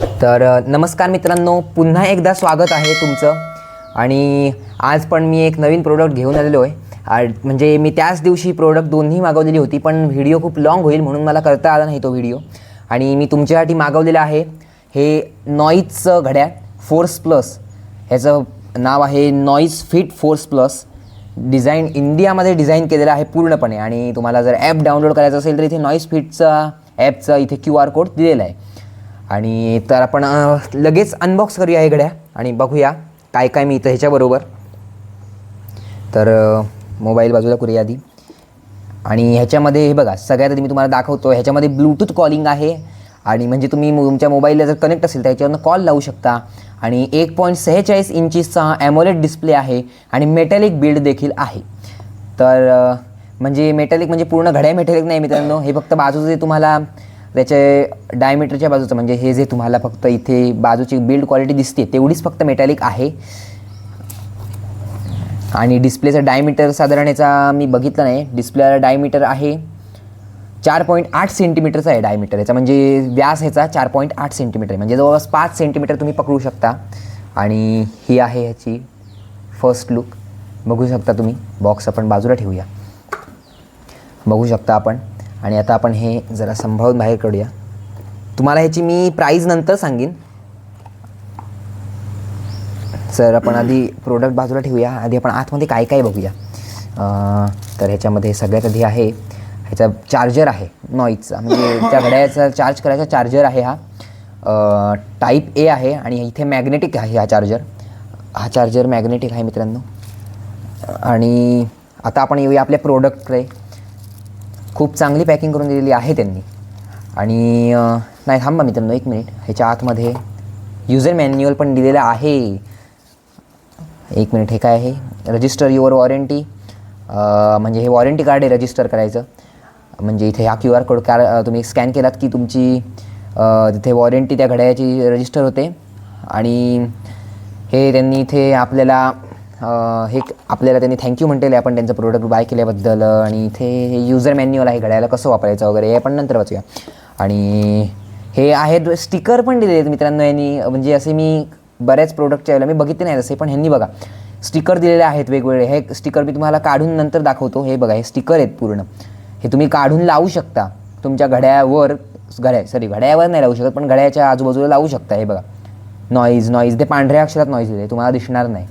तर नमस्कार मित्रांनो. पुन्हा एकदा स्वागत आहे तुमचं. आणि आज पण मी एक नवीन प्रोडक्ट घेऊन आलेलो आहे. आ- म्हणजे मी त्याच दिवशी प्रोडक्ट दोन्ही मागवलेली होती पण व्हिडिओ खूप लाँग होईल म्हणून मला करता आला नाही तो व्हिडिओ आणि मी तुमच्यासाठी मागवलेलं आहे हे नॉईजचं घड्याळ फोर्स प्लस ह्याचं नाव आहे Noise fit force plus design इंडियामध्ये डिझाईन केलेलं आहे पूर्णपणे. आणि तुम्हाला जर ॲप डाउनलोड करायचं असेल तर इथे नॉईज फिटचा ॲपचा इथे क्यू आर कोड दिलेला आहे. आणि तर आपण लगेच अनबॉक्स करूया हे घड्या आणि बघूया काय काय मी इथं ह्याच्याबरोबर. तर मोबाईल बाजूला करूया आधी. आणि ह्याच्यामध्ये हे बघा सगळ्यात आधी मी तुम्हाला दाखवतो ह्याच्यामध्ये ब्लूटूथ कॉलिंग आहे. आणि म्हणजे तुम्ही तुमच्या मोबाईलला जर कनेक्ट असेल तर ह्याच्यावरनं कॉल लावू शकता. आणि एक पॉईंट सेहेचाळीस इंचीसचा ॲमोलेट डिस्प्ले आहे आणि मेटॅलिक बिल्ड देखील आहे. तर म्हणजे मेटॅलिक म्हणजे पूर्ण घड्या मेटॅलिक नाही मित्रांनो. हे फक्त बाजूचं जे तुम्हाला त्याचे डायमीटरच्या बाजूचं म्हणजे हे जे तुम्हाला फक्त इथे बाजूची बिल्ड क्वालिटी दिसते तेवढीच फक्त मेटॅलिक आहे. आणि डिस्प्लेचा डायमीटर साधारण याचा मी बघितलं नाही. डिस्प्लेला डायमीटर आहे चार पॉईंट आठ सेंटीमीटरचा आहे डायमीटर याचा म्हणजे व्यास ह्याचा चार पॉईंट आठ सेंटीमीटर आहे. म्हणजे जवळपास पाच सेंटीमीटर तुम्ही पकडू शकता. आणि ही आहे ह्याची फर्स्ट लुक बघू शकता तुम्ही. बॉक्स आपण बाजूला ठेवूया. बघू शकता आपण. आणि आता आपण हे जरा संभाळून बाहेर काढूया तुम्हाला ह्याची मी प्राईज नंतर सांगेन. सर आपण आधी प्रोडक्ट बाजूला ठेवूया. आधी आपण आतमध्ये काय काय बघूया. तर ह्याच्यामध्ये सगळ्यात आधी आहे ह्याचा चार्जर आहे नॉईजचा म्हणजे त्या घड्याळाचा चार्ज करायचा चार्जर आहे हा. टाईप ए आहे आणि इथे मॅग्नेटिक आहे हा चार्जर हा चार्जर मॅग्नेटिक आहे मित्रांनो. आणि आता आपण येऊया आपल्या प्रोडक्टकडे खूप चांगली पॅकिंग करून दिलेली आहे त्यांनी. आणि नाही थांबा मित्रांनो एक मिनिट ह्याच्या आतमध्ये युजर मॅन्युअल पण दिलेलं आहे. एक मिनिट हे काय आहे? रजिस्टर युअर वॉरंटी म्हणजे हे वॉरंटी कार्ड आहे रजिस्टर करायचं. म्हणजे इथे हा क्यू आर कोड कार तुम्ही स्कॅन केलात की तुमची तिथे वॉरंटी त्या घड्याळाची रजिस्टर होते. आणि हे त्यांनी इथे आपल्याला हे आपल्याला त्यांनी थँक्यू म्हटलेलं आहे आपण त्यांचं प्रोडक्ट बाय केल्याबद्दल आणि इथे हे युजर मॅन्युअल आहे घड्याला कसं वापरायचं वगैरे हे आपण नंतर वाचूया. आणि हे आहेत स्टिकर पण दिलेले आहेत मित्रांनो यांनी. म्हणजे असे मी बऱ्याच प्रोडक्टच्या वेळेला मी बघितले नाही तसे पण ह्यांनी बघा. स्टिकर दिलेले आहेत वेगवेगळे. हे स्टिकर मी तुम्हाला काढून नंतर दाखवतो. हे बघा हे स्टिकर आहेत पूर्ण. हे तुम्ही काढून लावू शकता. तुमच्या घड्यावर घड्या सॉरी घड्यावर नाही लावू शकत पण घड्याच्या आजूबाजूला लावू शकता. हे बघा. नॉईज नॉईज ते पांढऱ्या अक्षरात नॉईज दिले तुम्हाला दिसणार नाही.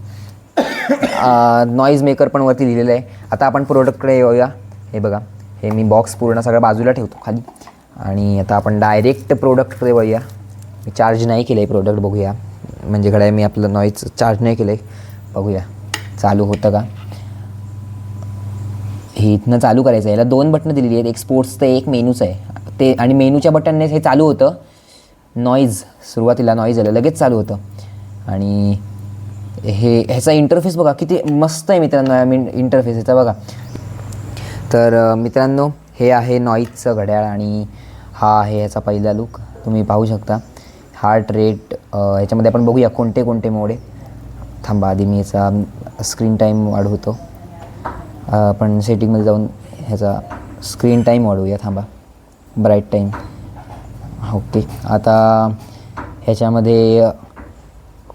नॉईज मेकर पण वरती लिहिलेलं आहे. आता आपण प्रोडक्टकडे येऊया. हे बघा. हे मी बॉक्स पूर्ण सगळं बाजूला ठेवतो खाली. आणि आता आपण डायरेक्ट प्रोडक्टकडे वळूया. मी चार्ज नाही केलं आहे प्रोडक्ट बघूया. म्हणजे घड्या मी आपलं नॉईज चार्ज नाही केलं आहे बघूया. चालू होतं का? हे इथनं चालू करायचं आहे. याला दोन बटनं दिलेली आहेत. एक स्पोर्ट्सचं एक मेनूचं आहे. ते आणि मेनूच्या बटननेच हे चालू होतं. नॉईज सुरुवातीला नॉईज आलं. लगेच चालू होतं. आणि हे ह्याचा इंटरफेस बघा किती मस्त आहे मित्रांनो आय मीन इंटरफेस ह्याचा बघा. तर मित्रांनो हे आहे नॉईजचं घड्याळ आणि हा आहे ह्याचा पहिला लुक तुम्ही पाहू शकता. हार्ट रेट ह्याच्यामध्ये आपण बघूया कोणते कोणते मोड आहे थांबा आधी मी याचा स्क्रीन टाईम वाढवतो. आपण सेटिंगमध्ये जाऊन ह्याचा स्क्रीन टाईम वाढवूया. थांबा. ब्राईट टाईम ओके आता ह्याच्यामध्ये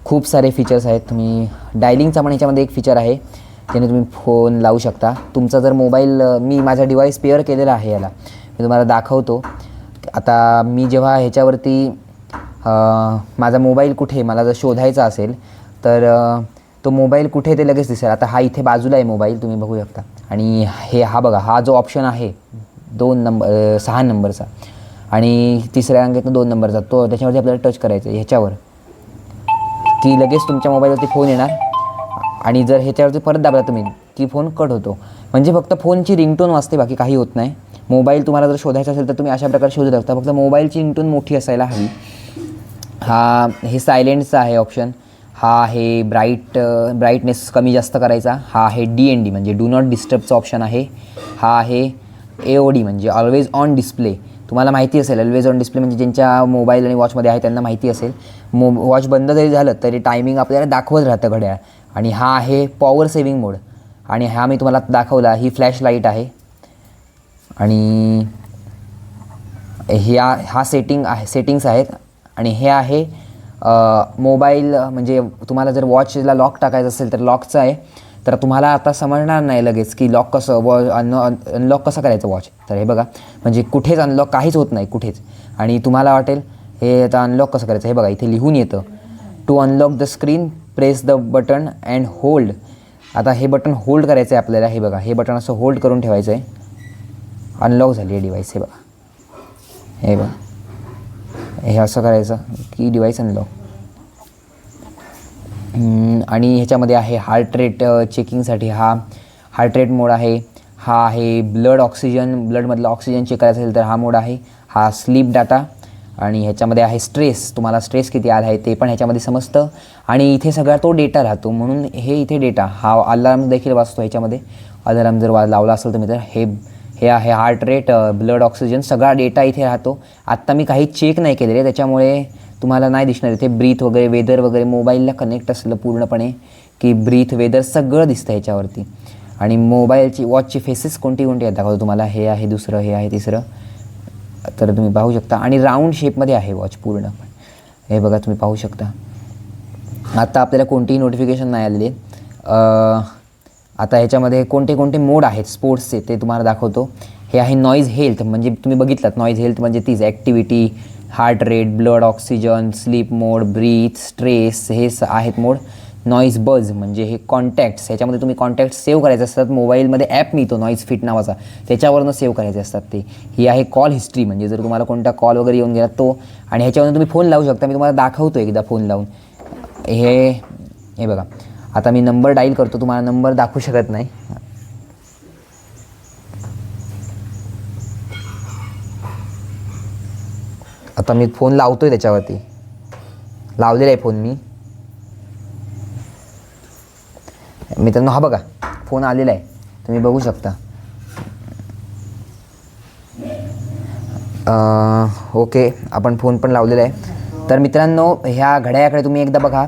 खूप सारे फीचर्स आहेत. तुम्ही डायलिंगचा पण याच्यामध्ये एक फीचर आहे. त्याने तुम्ही फोन लावू शकता. तुमचा जर मोबाईल मी माझा डिवाईस पेअर केलेला आहे याला. मी तुम्हाला दाखवतो. आता मी जेव्हा ह्याच्यावरती माझा मोबाईल कुठे मला जर शोधायचा असेल तर तो मोबाईल कुठे ते लगेच दिसेल. आता हा इथे बाजूला आहे मोबाईल तुम्ही बघू शकता. आणि हे हा बघा हा जो ऑप्शन आहे दोन नंबर सहा नंबरचा आणि तिसऱ्या रांगेतनं दोन नंबरचा तो त्याच्यावरती आपल्याला टच करायचं आहे ह्याच्यावर. की लगेच तुमच्या मोबाईलवरती फोन येणार. आणि जर ह्याच्यावरती परत दाबला तुम्ही की फोन कट होतो. म्हणजे फक्त फोनची रिंगटोन वाजते बाकी काही होत नाही. मोबाईल तुम्हाला जर शोधायचा असेल तर तुम्ही अशा प्रकारे शोधू शकता. फक्त मोबाईलची रिंगटोन मोठी असायला हवी. हा हे सायलेंटचा आहे ऑप्शन. हा आहे ब्राईट ब्राईटनेस कमी जास्त करायचा. हा आहे डी एन डी म्हणजे डू नॉट डिस्टर्बचा ऑप्शन आहे. हा आहे ए ओ डी म्हणजे ऑलवेज ऑन डिस्प्ले तुम्हाला माहिती असेल ऑलवेज ऑन डिस्प्ले म्हणजे ज्यांच्या मोबाईल आणि वॉचमध्ये आहे त्यांना माहिती असेल. मो वॉच बंद जरी झालं तरी टायमिंग आपल्याला दाखवत राहतं घड्याळ. आणि हा आहे पॉवर सेविंग मोड आणि हा मी तुम्हाला दाखवला ही फ्लॅश लाइट आहे. आणि ह्या हा सेटिंग आहे सेटिंग्स आहेत. आणि हे आहे मोबाईल म्हणजे तुम्हाला जर वॉचला लॉक टाकायचं असेल तर लॉकचं आहे. तर तुम्हाला आता समजणार नाही लगेच की लॉक कसं वॉ अन अनलॉक कसं करायचं वॉच तर हे बघा म्हणजे कुठेच अनलॉक काहीच होत नाही कुठेच. आणि तुम्हाला वाटेल हे आता अनलॉक कसं करायचं? हे बघा इथे लिहून येतं. To unlock the screen press the button and hold आता हे बटन होल्ड करायचं आहे आपल्याला. हे बघा हे बटन असं होल्ड करून ठेवायचं आहे. अनलॉक झाली आहे डिवाईस हे बघा. हे बघा. हे असं करायचं की डिवाईस अनलॉक आणि ह्याच्यामध्ये आहे हार्ट रेट चेकिंगसाठी हा हार्ट रेट मोड आहे. हा आहे ब्लड ऑक्सिजन ब्लडमधलं ऑक्सिजन चेक करायचं असेल तर हा मोड आहे. हा स्लीप डाटा आणि ह्याच्यामध्ये आहे स्ट्रेस तुम्हाला स्ट्रेस किती आला आहे ते पण ह्याच्यामध्ये समजतं. आणि इथे सगळा तो डेटा राहतो. म्हणून हे इथे डेटा हा अलार्म देखील वाचतो ह्याच्यामध्ये. अलार्म जर वा लावला असेल तर मित्र हे हे आहे हार्ट रेट ब्लड ऑक्सिजन सगळा डेटा इथे राहतो. आत्ता मी काही चेक नाही केलेले. त्याच्यामुळे तुम्हाला नाही दिसणार. इथे ब्रीथ वगैरे वेदर वगैरे मोबाईलला कनेक्ट असलं पूर्णपणे की ब्रीथ वेदर सगळं दिसतं ह्याच्यावरती. आणि मोबाईलची वॉचची फेसेस कोणती कोणती आहेत दाखवतो तुम्हाला. हे आहे दुसरं हे आहे तिसरं. तर तुम्ही पाहू शकता. आणि राऊंड शेपमध्ये आहे वॉच पूर्ण. हे बघा तुम्ही पाहू शकता. आत्ता आपल्याला कोणतीही नोटिफिकेशन नाही आलेली. आता ह्याच्यामध्ये कोणते कोणते मोड आहेत स्पोर्ट्सचे ते तुम्हाला दाखवतो. हे आहे नॉईज हेल्थ म्हणजे तुम्ही बघितलात नॉईज हेल्थ म्हणजे तीच activity heart rate blood oxygen sleep mode breath stress हे स आहेत मोड नॉईज बज म्हणजे हे कॉन्टॅक्ट्स ह्याच्यामध्ये तुम्ही कॉन्टॅक्ट सेव्ह करायचे असतात. मोबाईलमध्ये ॲप मिळतो नॉईज फिट नावाचा. त्याच्यावरनं सेव्ह करायचे असतात ते. ही आहे कॉल हिस्ट्री म्हणजे जर तुम्हाला कोणता कॉल वगैरे येऊन गेला तो आणि ह्याच्यावरून तुम्ही फोन लावू शकता. मी तुम्हाला दाखवतो एकदा फोन लावून. हे हे बघा. आता मी नंबर डाईल करतो तुम्हाला नंबर दाखवू शकत नाही. आता मी फोन लावतो आहे त्याच्यावरती. लावलेला आहे फोन मी. मित्रांनो हा बघा फोन आलेला आहे तुम्ही बघू शकता. ओके आपण फोन पण लावलेला आहे. तर मित्रांनो ह्या घड्याळाकडे तुम्ही एकदा बघा.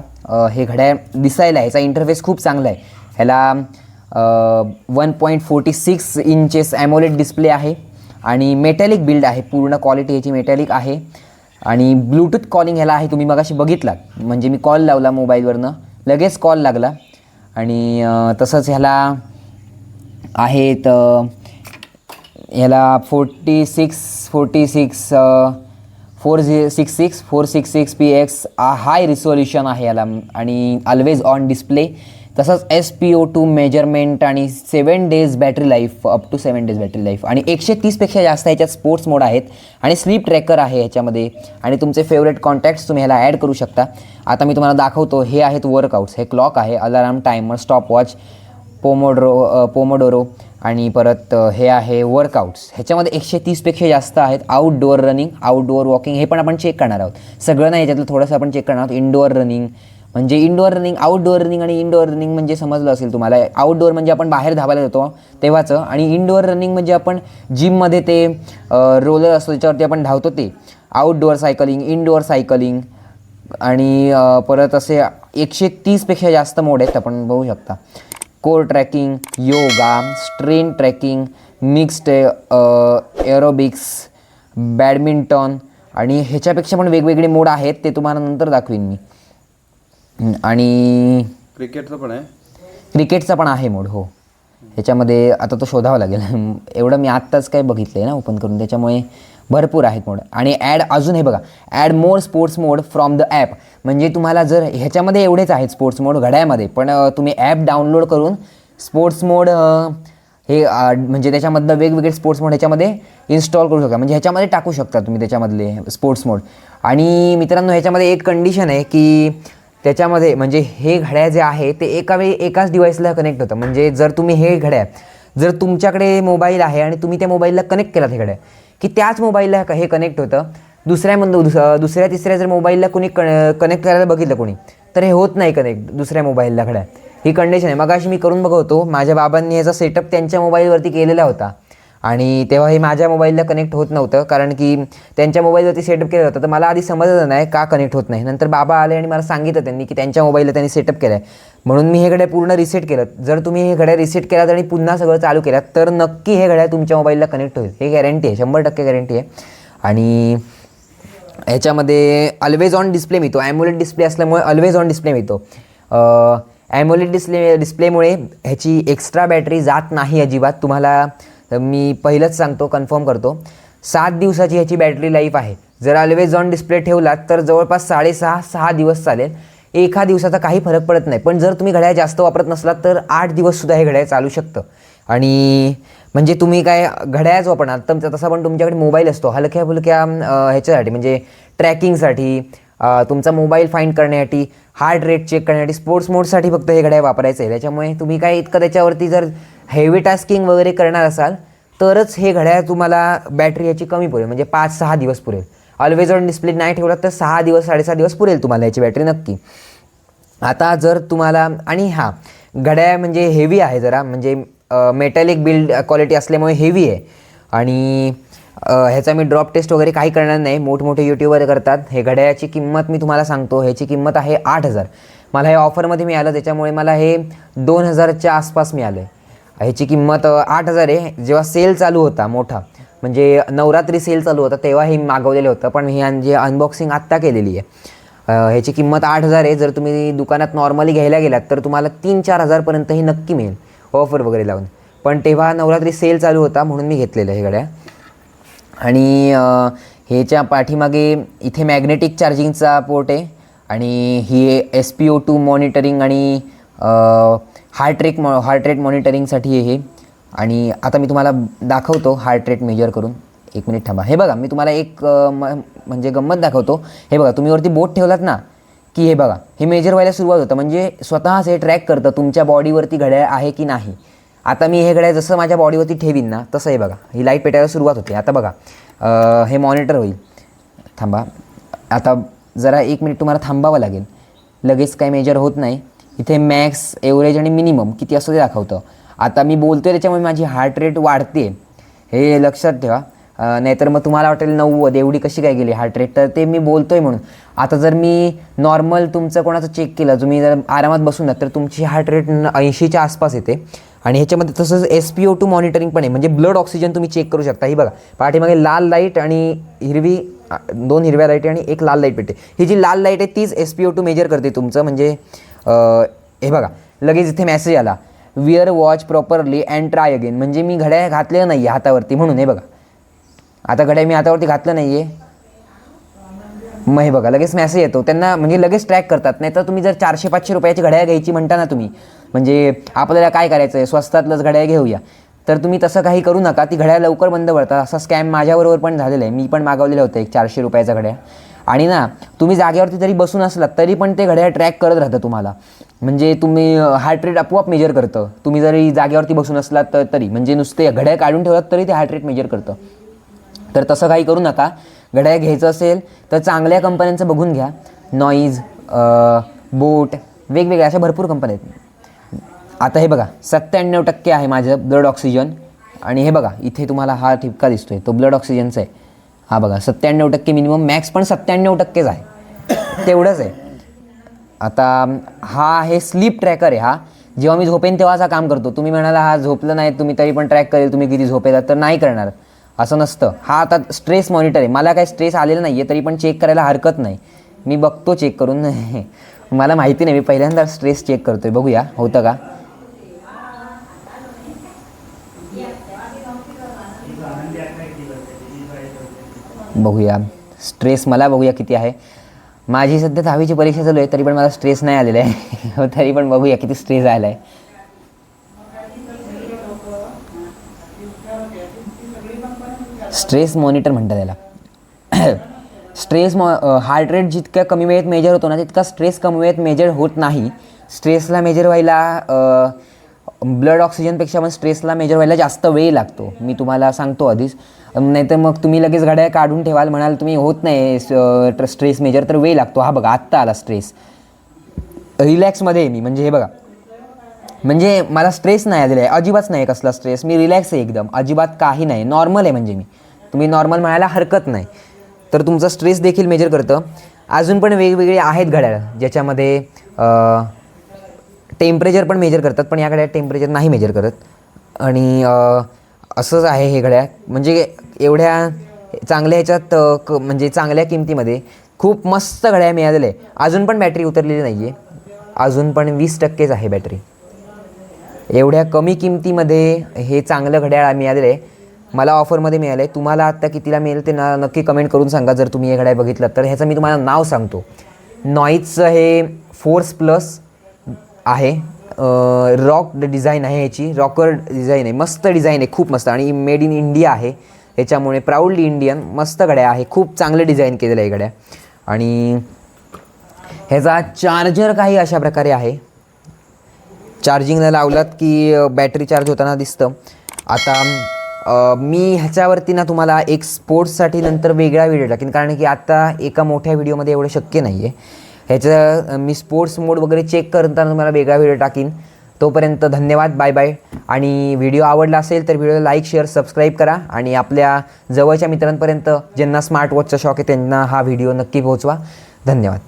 हे घड्याळ दिसायला ह्याचा इंटरफेस खूप चांगला आहे. ह्याला one point forty six inches AMOLED display आहे. आणि मेटॅलिक बिल्ड आहे पूर्ण क्वालिटी ह्याची मेटॅलिक आहे. आणि ब्लूटूथ कॉलिंग ह्याला आहे तुम्ही मगाशी बघितलात. म्हणजे मी कॉल लावला मोबाईलवरनं लगेच कॉल लागला. आणि तसंच ह्याला आहेत ह्याला forty six forty six four झि six six four six six P X high resolution आहे याला. आणि ऑलवेज ऑन डिस्प्ले तसंच S P O two measurement आणि seven days battery life up to seven days battery life आणि एकशे तीसपेक्षा जास्त ह्याच्यात sports मोड आहेत. आणि स्लीप ट्रॅकर आहे ह्याच्यामध्ये. आणि तुमचे फेवरेट कॉन्टॅक्ट्स तुम्ही ह्याला ॲड करू शकता. आता मी तुम्हाला दाखवतो हे आहेत वर्कआउट्स हे क्लॉक आहे alarm timer stopwatch pomodoro pomodoro आणि परत हे आहे वर्कआउट्स ह्याच्यामध्ये एकशे तीसपेक्षा जास्त आहेत आउटडोअर रनिंग आउटडोअर वॉकिंग हे पण आपण चेक करणार आहोत. सगळं नाही याच्यातलं थोडंसं आपण चेक करणार आहोत. इनडोअर रनिंग म्हणजे इनडोअर रनिंग आउटडोअर रनिंग आणि इनडोअर रनिंग म्हणजे समजलं असेल तुम्हाला. आउटडोअर म्हणजे आपण बाहेर धावायला जातो तेव्हाचं आणि इनडोअर रनिंग म्हणजे आपण जिममध्ये ते रोलर असतो त्याच्यावरती आपण धावतो ते. आउटडोअर सायकलिंग इनडोअर सायकलिंग आणि परत असे एकशे तीसपेक्षा जास्त मोड आहेत आपण बघू शकता. Core tracking yoga strain tracking mixed aerobics badminton आणि ह्याच्यापेक्षा पण वेगवेगळे मोड आहेत ते तुम्हाला नंतर दाखवीन मी. आणि क्रिकेटचं पण आहे? क्रिकेटचा पण आहे मोड हो. ह्याच्यामध्ये आता तो शोधावा लागेल. एवढं मी आत्ताच काय बघितलं आहे ना ओपन करून त्याच्यामुळे भरपूर आहेत मोड. आणि ॲड अजून हे बघा add more sports mode from the app. म्हणजे तुम्हाला जर ह्याच्यामध्ये एवढेच आहेत स्पोर्ट्स मोड घड्यामध्ये पण तुम्ही ॲप डाउनलोड करून स्पोर्ट्स मोड हे म्हणजे त्याच्यामधलं वेगवेगळे स्पोर्ट्स मोड ह्याच्यामध्ये इन्स्टॉल करू शकता. म्हणजे ह्याच्यामध्ये टाकू शकता तुम्ही त्याच्यामधले स्पोर्ट्स मोड. आणि मित्रांनो ह्याच्यामध्ये एक कंडिशन आहे की त्याच्यामध्ये म्हणजे हे घड्याळ जे आहे ते एका वेळी एकाच डिव्हाइसला कनेक्ट होतं. म्हणजे जर तुम्ही हे घड्याळ जर तुमच्याकडे मोबाईल आहे आणि तुम्ही त्या मोबाईलला कनेक्ट केलात हे घड्याळ की त्याच मोबाईलला हे कनेक्ट होतं दुसऱ्या दुस दुसऱ्या तिसऱ्या जर मोबाईलला कोणी कनेक्ट करायला बघितलं कोणी तर हे होत नाही कनेक्ट दुसऱ्या मोबाईलला घड्याळ. ही कंडिशन आहे. मग अशी मी करून बघवतो माझ्या बाबांनी ह्याचा सेटअप त्यांच्या मोबाईलवरती केलेला होता. आणि तेव्हा हे माझ्या मोबाईलला कनेक्ट होत नव्हतं कारण की त्यांच्या मोबाईलवरती सेटअप केलं होतं. तर मला आधी समजलं नाही का कनेक्ट होत नाही. नंतर बाबा आले आणि मला सांगितलं त्यांनी की त्यांच्या मोबाईलला त्यांनी सेटअप केलं आहे म्हणून मी हे घड्या पूर्ण रिसेट केलं. जर तुम्ही हे घड्या रिसेट केलात आणि पुन्हा सगळं चालू केलं तर नक्की हे घड्या तुमच्या मोबाईलला कनेक्ट होईल. हे गॅरंटी आहे. शंभर टक्के गॅरंटी आहे. आणि ह्याच्यामध्ये अल्वेज ऑन डिस्प्ले मिळतो. ॲम्युलेट डिस्प्ले असल्यामुळे अल्वेज ऑन डिस्प्ले मिळतो. ॲम्युलेट डिस्प्ले डिस्प्लेमुळे ह्याची एक्स्ट्रा बॅटरी जात नाही अजिबात. तुम्हाला तर मी पहिलंच सांगतो कन्फर्म करतो. सात दिवसाची ह्याची बॅटरी लाईफ आहे. जर अल्वेज ऑन डिस्प्ले ठेवलात तर जवळपास साडेसहा सहा दिवस चालेल. एका दिवसाचा काही फरक पडत नाही. पण जर तुम्ही घड्याळ जास्त वापरत नसलात तर आठ दिवससुद्धा हे घड्याळ चालू शकतं. आणि म्हणजे तुम्ही काय घड्याळच वापरणार. तर तसा पण तुमच्याकडे मोबाईल असतो. हलक्या फुलक्या ह्याच्यासाठी म्हणजे ट्रॅकिंगसाठी तुमचा मोबाईल फाईंड करण्यासाठी हार्ट रेट चेक करण्यासाठी स्पोर्ट्स मोडसाठी फक्त हे घड्याळ वापरायचं आहे. त्याच्यामुळे तुम्ही काय इतकं त्याच्यावरती जर हेवी टास्किंग वगैरे करणार असाल तरच हे घड्याळ तुम्हाला बॅटरी याची कमी पुरेल म्हणजे पाच सहा दिवस पुरेल. ऑलवेज ऑन डिस्प्ले नाही ठेवला तर सहा दिवस साडेसहा दिवस पुरेल तुम्हाला याची बॅटरी नक्की. आता जर तुम्हाला आणि हां घड्याळ म्हणजे हेवी आहे जरा म्हणजे मेटॅलिक बिल्ड क्वालिटी असल्यामुळे हेवी आहे. आणि ह्याचा मी ड्रॉप टेस्ट वगैरे काही करणार नाही. मोठमोठे यूट्यूबर करतात. हे घड्याळाची किंमत मी तुम्हाला सांगतो. ह्याची किंमत आहे आठ हजार. मला हे ऑफरमध्ये मिळालं त्याच्यामुळे मला हे दोन हजारच्या आसपास मिळालं आहे ह्याची किंमत आठ हजार आहे. जेव्हा सेल चालू होता मोठा म्हणजे नवरात्री सेल चालू होता तेव्हा हे मागवलेलं होतं. पण ही जे अनबॉक्सिंग आत्ता केलेली आहे ह्याची किंमत आठ हजार आहे. जर तुम्ही दुकानात नॉर्मली घ्यायला गेलात तर तुम्हाला तीन चार हजारपर्यंत ही नक्की मिळेल ऑफर वगैरे लावून. पण तेव्हा नवरात्री सेल चालू होता म्हणून मी घेतलेलं हे घड्या आणि ह्याच्या पाठीमागे इथे मॅग्नेटिक चार्जिंगचा पोर्ट आहे. आणि ही S P O two monitoring आणि हार्ट रेट मॉ हार्ट रेट मॉनिटरिंगसाठी हे. आणि आता मी तुम्हाला दाखवतो हार्ट रेट मेजर करून. एक मिनिट थांबा. हे बघा मी तुम्हाला एक म- म्हणजे गंमत दाखवतो. हे बघा तुम्ही वरती बोट ठेवलात ना की हे बघा हे मेजर व्हायला सुरुवात होतं. म्हणजे स्वतःच हे ट्रॅक करतं तुमच्या बॉडीवरती घड्याळ आहे की नाही. आता मी हे घड्याळ जसं माझ्या बॉडीवरती ठेवीन ना तसं हे बघा. ही लाइट पेटायला सुरुवात होते. आता बघा हे मॉनिटर होईल. थांबा. आता जरा एक मिनिट तुम्हाला थांबावं लागेल. लगेच काही मेजर होत नाही. इथे मॅक्स एव्हरेज आणि मिनिमम किती असं ते दाखवतं. आता मी बोलतोय त्याच्यामुळे माझी हार्ट रेट वाढते. हे लक्षात ठेवा. नाहीतर मग तुम्हाला वाटेल नव्वद एवढी कशी काय गेली हार्ट रेट तर ते मी बोलतो आहे म्हणून. आता जर मी नॉर्मल तुमचं कोणाचं चेक केलं तुम्ही जर आरामात बसून ना तर तुमची हार्ट रेट ऐंशीच्या आसपास येते. आणि ह्याच्यामध्ये तसंच S P O two monitoring पण आहे. म्हणजे ब्लड ऑक्सिजन तुम्ही चेक करू शकता. ही बघा पाठीमागे लाल लाइट आणि हिरवी दोन हिरव्या लाइट आणि एक लाल लाइट भेटते. ही जी लाल लाइट आहे तीच S P O two measure करते तुमचं. म्हणजे हे बघा लगेच इथे मेसेज आला. Wear watch properly and try again म्हणजे मी घड्याळ घातलेलं नाही आहे हातावरती म्हणून हे बघा. आता घड्याळ मी हातावरती घातलं नाही आहे मग हे बघा लगेच मेसेज येतो. त्यांना म्हणजे लगेच ट्रॅक करतात. नाही तर तुम्ही जर चारशे पाचशे रुपयाची घड्याळ घ्यायची म्हणता ना तुम्ही म्हणजे आपल्याला काय करायचं आहे स्वस्तातलंच घड्याळ घेऊया. तर तुम्ही तसं काही करू नका. ती घड्याळ लवकर बंद पडतात. असा स्कॅम माझ्याबरोबर पण झालेला आहे. मी पण मागवलेलं होतं एक चारशे रुपयाचा घड्याळ. आणि ना तुम्ही जागेवरती जरी बसून असलात तरी पण ते घड्याळ ट्रॅक करत राहतं तुम्हाला. म्हणजे तुम्ही हार्ट रेट आपोआप मेजर करतं. तुम्ही जरी जागेवरती बसून असलात तर तरी. म्हणजे नुसते घड्याळ काढून ठेवलात तरी ते हार्ट रेट मेजर करतं. तर तसं काही करू नका. घड्याळ घ्यायचं असेल तर चांगल्या कंपन्यांचं बघून घ्या. नॉईज बोट वेगवेगळ्या अशा भरपूर कंपन्या आहेत. आता हे बघा सत्त्याण्णव टक्के आहे माझं ब्लड ऑक्सिजन आणि हे बघा इथे तुम्हाला हा ठिपका दिसतोय. तो ब्लड ऑक्सिजनचा आहे. हा बघा सत्त्याण्णव टक्के मिनिमम मॅक्स पण सत्त्याण्णव टक्केच आहे. तेवढंच आहे. आता हा आहे स्लीप ट्रॅकर आहे हा. जेव्हा मी झोपेन तेव्हाच हा काम करतो. तुम्ही म्हणाला हा झोपलं नाही. तुम्ही तरी पण ट्रॅक करेल तुम्ही किती झोपेला तर नाही करणार. असं नसतं. हा आता स्ट्रेस मॉनिटर आहे. मला काय स्ट्रेस आलेलं नाही आहे तरी पण चेक करायला हरकत नाही. मी बघतो चेक करून. मला माहिती नाही मी पहिल्यांदा स्ट्रेस चेक करतोय. बघूया होतं का? बघूया. स्ट्रेस मला बघूया किती आहे. माझी सध्या दहावीची परीक्षा चालू आहे तरी पण मला स्ट्रेस नाही आलेला आहे. हो, तरी पण बघूया किती स्ट्रेस आला आहे स्ट्रेस मॉनिटर म्हणतात त्याला स्ट्रेस मॉ हार्ट रेट जितक्या कमी वेळेत मेजर होतो ना तितका स्ट्रेस कमी वेळेत मेजर होत नाही. स्ट्रेसला मेजर व्हायला ब्लड ऑक्सिजनपेक्षा पण स्ट्रेसला मेजर व्हायला जास्त वेळ लागतो. मी तुम्हाला सांगतो आधीच. नाहीतर मग तुम्ही लगेच घड्याळ काढून ठेवाल म्हणाल तुम्ही होत नाही स्ट्रेस मेजर. तर वेळ लागतो. हा बघा आत्ता आला स्ट्रेस. रिलॅक्समध्ये आहे मी. म्हणजे हे बघा. म्हणजे मला स्ट्रेस नाही आलेला आहे. अजिबात नाही कसला स्ट्रेस. मी रिलॅक्स आहे एकदम. अजिबात काही नाही. नॉर्मल आहे म्हणजे मी. तुम्ही नॉर्मल म्हणायला हरकत नाही. तर तुमचा स्ट्रेस देखील मेजर करतं. अजून पण वेगवेगळे आहेत घड्याळ ज्याच्यामध्ये टेम्परेचर पण मेजर करतात पण या घड्याळ टेम्परेचर नाही मेजर करत. आणि असंच आहे हे घड्याळ. म्हणजे एवढ्या चांगल्या ह्याच्यात क म्हणजे चांगल्या किमतीमध्ये खूप मस्त घड्याळ मिळालेलं आहे. अजून पण बॅटरी उतरलेली नाही आहे अजून पण वीस टक्केच आहे बॅटरी एवढ्या कमी किमतीमध्ये हे चांगलं घड्याळ मिळालेलं आहे. मला ऑफरमध्ये मिळालं आहे तुम्हाला आत्ता कितीला मिळेल ते ना नक्की कमेंट करून सांगा. जर तुम्ही हे घड्याळ बघितलं तर. ह्याचं मी तुम्हाला नाव सांगतो. नॉईजचं हे फोर्स प्लस आहे. रॉक डिझाईन आहे ह्याची रॉकर डिझाईन आहे. मस्त डिझाईन आहे. खूप मस्त. आणि मेड इन इंडिया आहे. याच्यामुळे प्राऊडली इंडियन मस्त घड्या आहे. खूप चांगलं डिझाईन केलेलं आहे घड्या आणि ह्याचा चार्जर काही अशा प्रकारे आहे. चार्जिंगला लावलात की बॅटरी चार्ज होताना दिसतं. आता मी ह्याच्यावरती ना तुम्हाला एक स्पोर्ट्ससाठी नंतर वेगळा व्हिडिओ टाकेन. कारण की आता एका मोठ्या व्हिडिओमध्ये एवढं शक्य नाही आहे ह्याचं मी स्पोर्ट्स मोड वगैरे चेक करताना तुम्हाला वेगळा व्हिडिओ टाकीन. तोपर्यंत धन्यवाद बाय बाय आणि व्हिडिओ आवडला असेल तर व्हिडिओला लाईक शेअर सबस्क्राईब करा. आणि आपल्या जवळच्या मित्रांपर्यंत ज्यांना स्मार्ट वॉचचा शॉक आहे त्यांना हा व्हिडिओ नक्की पोहोचवा. धन्यवाद.